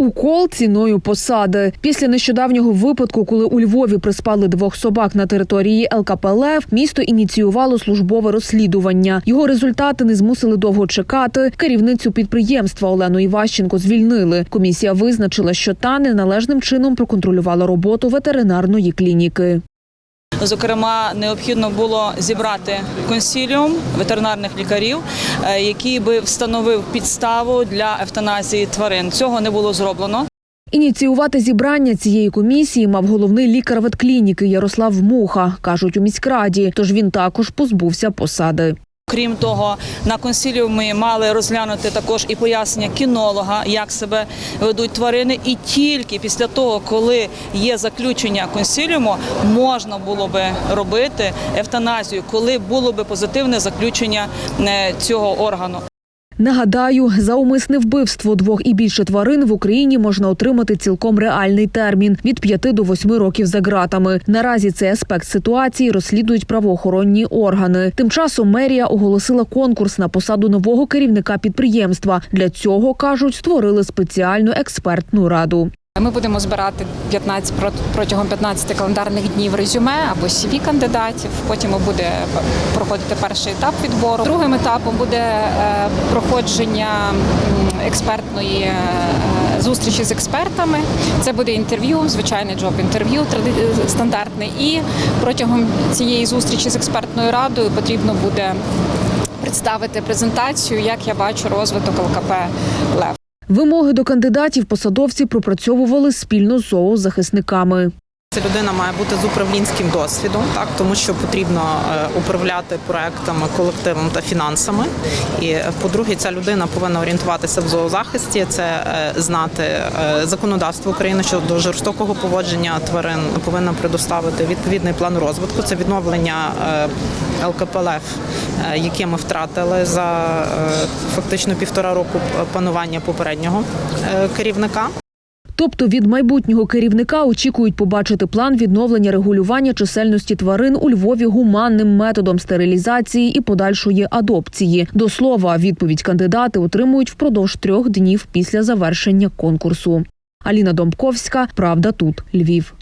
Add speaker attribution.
Speaker 1: Укол ціною посади після нещодавнього випадку, коли у Львові приспали двох собак на території ЛКПЛФ, місто ініціювало службове розслідування. Його результати не змусили довго чекати. Керівницю підприємства Олену Іващенко звільнили. Комісія визначила, що та неналежним чином проконтролювала роботу ветеринарної клініки.
Speaker 2: Зокрема, необхідно було зібрати консіліум ветеринарних лікарів, е, який би встановив підставу для евтаназії тварин. Цього не було зроблено.
Speaker 1: Ініціювати зібрання цієї комісії мав головний лікар ветклініки Ярослав Муха, кажуть у міськраді. Тож він також позбувся посади.
Speaker 2: Крім того, на консіліумі мали розглянути також і пояснення кінолога, як себе ведуть тварини. І тільки після того, коли є заключення консіліуму, можна було би робити евтаназію, коли було би позитивне заключення е, цього органу.
Speaker 1: Нагадаю, за умисне вбивство двох і більше тварин в Україні можна отримати цілком реальний термін від 5 до 8 років за ґратами. Наразі цей аспект ситуації розслідують правоохоронні органи. Тим часом мерія оголосила конкурс на посаду нового керівника підприємства. Для цього кажуть, створили спеціальну експертну раду.
Speaker 3: Ми будемо збирати 15 протягом 15 календарних днів резюме або CV кандидатів. Потім буде проходити перший етап відбору. Другим етапом буде е, проходження експертної е, зустрічі з експертами. Це буде інтерв'ю, звичайне джоб-інтерв'ю стандартне. І протягом цієї зустрічі з експертною радою потрібно буде представити презентацію, як я бачу розвиток ЛКП Лев.
Speaker 1: Вимоги до кандидатів посадовці пропрацьовували спільно з зоозахисниками.
Speaker 4: Ця людина має бути з управлінським досвідом, так тому що потрібно е, управляти проектами, колективом та фінансами. І е, по-друге, ця людина повинна орієнтуватися в зоозахисті, це е, знати законодавство України щодо жорстокого поводження тварин. Повинна предоставити відповідний план розвитку. Це відновлення ЛКПЛФ, яке ми втратили за фактично півтора року панування попереднього керівника.
Speaker 1: Тобто від майбутнього керівника очікують побачити план відновлення регулювання чисельності тварин у Львові гуманним методом стерилізації і подальшої адопції. До слова, відповідь кандидати отримують впродовж трьох днів після завершення конкурсу. Аліна Домковська, Правда тут, Львів.